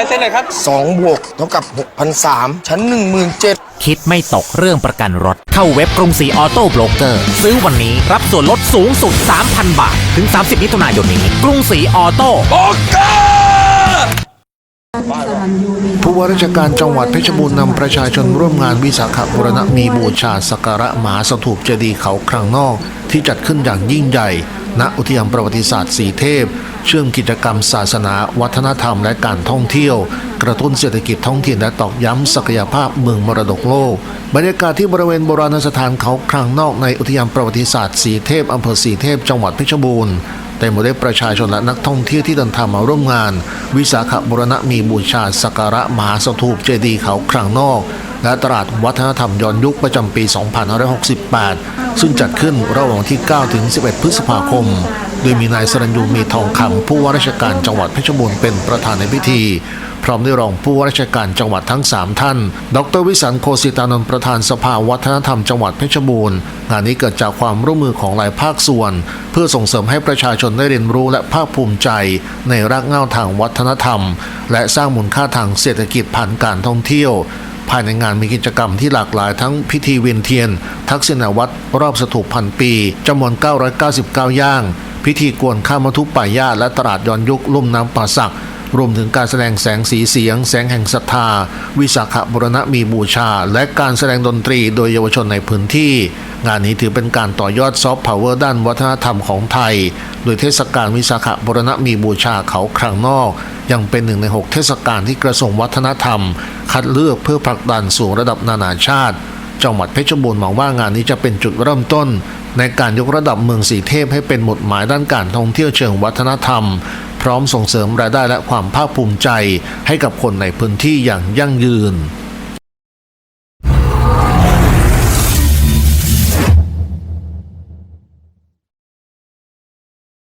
หน่อยครับ 2บวกเท่ากับ6,003ชั้น 17,000 คิดไม่ตกเรื่องประกันรถ เข้าเว็บกรุงศรีออโต้โบรกเกอร์ ซื้อวันนี้รับส่วนลดสูงสุด 3,000 บาท ถึง 30มิถุนายนนี้ กรุงศรีออโต้โอเคผู้ว่าราชการจังหวัดเพชรบูรณ์นำประชาชนร่วมงานวิสาขบูรณมีบูชาสักการะมหาสถูปเจดีย์เขาครั้งนอก ที่จัดขึ้นอย่างยิ่งใหญ่ ณอุทยานประวัติศาสตร์สีเทพ เชื่อมกิจกรรมศาสนา วัฒนธรรมและการท่องเที่ยว กระตุ้นเศรษฐกิจท้องถิ่นและตอกย้ำศักยภาพเมืองมรดกโลก บรรยากาศที่บริเวณโบราณสถานเขาครังนอกในอุทยานประวัติศาสตร์สีเทพอำเภอสีเทพจังหวัดเพชรบูรณ์ เต็มไปด้วยประชาชนและนักท่องเที่ยวที่เดินทางมาร่วมงาน วิสาขบุรณะมีบูชาสักการะมหาสถูปเจดีย์เขาครั้งนอก และตลาดวัฒนธรรมย้อนยุคประจำปี 2568 ซึ่งจัดขึ้นระหว่างที่ 9 ถึง 11 พฤษภาคม โดยมีนายสรัญยูมีทองคำผู้ว่าราชการจังหวัดเพชรบูรณ์เป็นประธานในพิธี พร้อมด้วยรองผู้ว่าราชการจังหวัดทั้ง 3 ท่าน ดรวิสันโคสิตานนท์ประธานสภาวัฒนธรรมจังหวัดเพชรบูรณ์ งานนี้เกิดจากความร่วมมือของหลายภาคส่วน เพื่อส่งเสริมให้ประชาชนได้เรียนรู้และภาคภูมิใจ ในรากเหง้าทางวัฒนธรรม และสร้างมูลค่าทางเศรษฐกิจผ่านการท่องเที่ยวภายในงานมีกิจกรรมที่หลากหลายทั้งพิธีเวียนเทียน ทักษิณวัตรรอบสถูปพันปีจำนวน 999 ย่าง พิธีกวนข้ามทุปป่ายาและตลาดย้อนยุคลุ่มน้ำป่าสัก รวมถึงการแสดงแสงสีเสียง แสงแห่งศรัทธา วิสาขบุรณะมีบูชา และการแสดงดนตรีโดยเยาวชนในพื้นที่ งานนี้ถือเป็นการต่อยอดซอฟต์พาวเวอร์ด้านวัฒนธรรมของไทย โดยเทศกาลวิสาขบุรณะมีบูชาเขาครั้งนอก ยังเป็นหนึ่งใน 6 เทศกาลที่กระทรวงวัฒนธรรม คัดเลือกเพื่อผลักดันสู่ระดับนานาชาติจังหวัดเพชรบูรณ์มองว่างานนี้จะเป็นจุดเริ่มต้น ในการยกระดับเมืองสีเทพให้เป็นหมุดหมายด้านการท่องเที่ยวเชิงวัฒนธรรม พร้อมส่งเสริมรายได้และความภาคภูมิใจให้กับคนในพื้นที่อย่างยั่งยืน